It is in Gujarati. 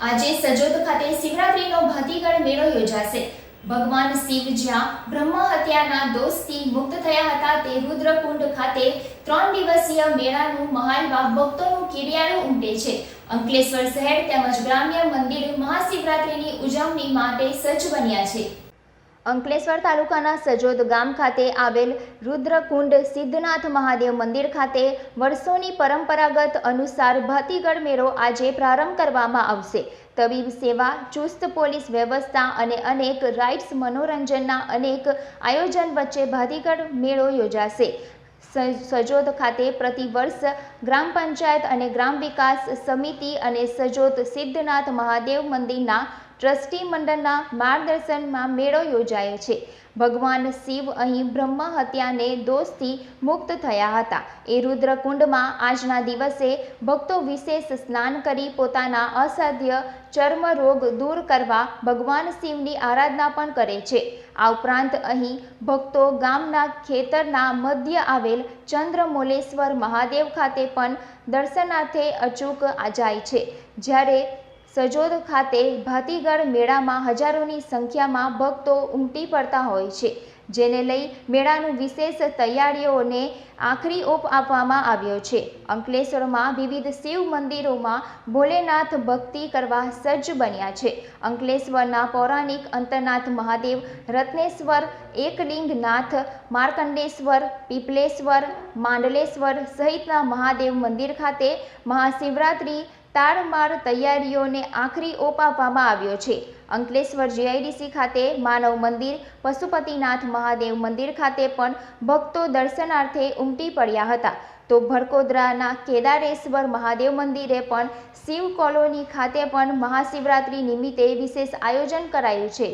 આજે સજોદ ખાતે શિવરાત્રીનો ભાતીગળ મેળો યોજાશે. ભગવાન શિવ જ્યાં બ્રહ્મ હત્યાના દોષથી મુક્ત થયા હતા તે રુદ્રકુંડ ખાતે ત્રણ દિવસીય મેળાનું મહાલવા ભક્તોનું કીડિયારું ઉમટે છે. અંકલેશ્વર શહેર તેમજ ગ્રામ્ય મંદિર મહાશિવરાત્રીની ઉજવણી માટે સજ્જ બન્યા છે. અંકલેશ્વર તાલુકાના સજોદ ગામ ખાતે આવેલ રુદ્રકુંડ સિદ્ધનાથ મહાદેવ મંદિર ખાતે વર્ષોની પરંપરાગત અનુસાર ભાતીગળ મેળો આજે પ્રારંભ કરવામાં આવશે. તબીબ સેવા, ચુસ્ત પોલીસ વ્યવસ્થા અને અનેક રાઇટ્સ મનોરંજનના અનેક આયોજન વચ્ચે ભાતીગળ મેળો યોજાશે. સજોદ ખાતે પ્રતિ વર્ષ ગ્રામ પંચાયત અને ગ્રામ વિકાસ સમિતિ અને સજોદ સિદ્ધનાથ મહાદેવ મંદિરના ટ્રસ્ટી મંડળના માર્ગદર્શનમાં મેળો યોજાયો છે. ભગવાન શિવ અહીં બ્રહ્મ હત્યાને દોષથી મુક્ત થયા હતા. એ રુદ્રકુંડમાં આજના દિવસે ભક્તો વિશેષ સ્નાન કરી પોતાના અસાધ્ય ચર્મ રોગ દૂર કરવા ભગવાન શિવની આરાધના પણ કરે છે. આ ઉપરાંત અહીં ભક્તો ગામના ખેતરના મધ્ય આવેલ ચંદ્રમોલેશ્વર મહાદેવ ખાતે પણ દર્શનાર્થે અચૂક જાય છે. જ્યારે સજોદ ખાતે ભાતીગળ મેળામાં હજારોની સંખ્યામાં ભક્તો ઉમટી પડતા હોય છે, જેને લઈ મેળાનું વિશેષ તૈયારીઓને આખરી ઓપ આપવામાં આવ્યો છે. અંકલેશ્વરમાં વિવિધ શિવ મંદિરોમાં ભોલેનાથ ભક્તિ કરવા સજ્જ બન્યા છે. અંકલેશ્વરના પૌરાણિક અંતરનાથ મહાદેવ, રત્નેશ્વર, એકલિંગનાથ, માર્કંડેશ્વર, પીપલેશ્વર, માંડલેશ્વર સહિતના મહાદેવ મંદિર ખાતે મહાશિવરાત્રિ તારમાર તૈયારીઓને આખરી ઓપ આપવામાં આવ્યો છે. અંકલેશ્વર જીઆઈડીસી ખાતે માનવ મંદિર, પશુપતિનાથ મહાદેવ મંદિર ખાતે પણ ભક્તો દર્શનાર્થે ઉમટી પડ્યા હતા. તો ભરકોદરાના કેદારેશ્વર મહાદેવ મંદિરે પણ શિવ કોલોની ખાતે પણ મહાશિવરાત્રિ નિમિત્તે વિશેષ આયોજન કરાયું છે.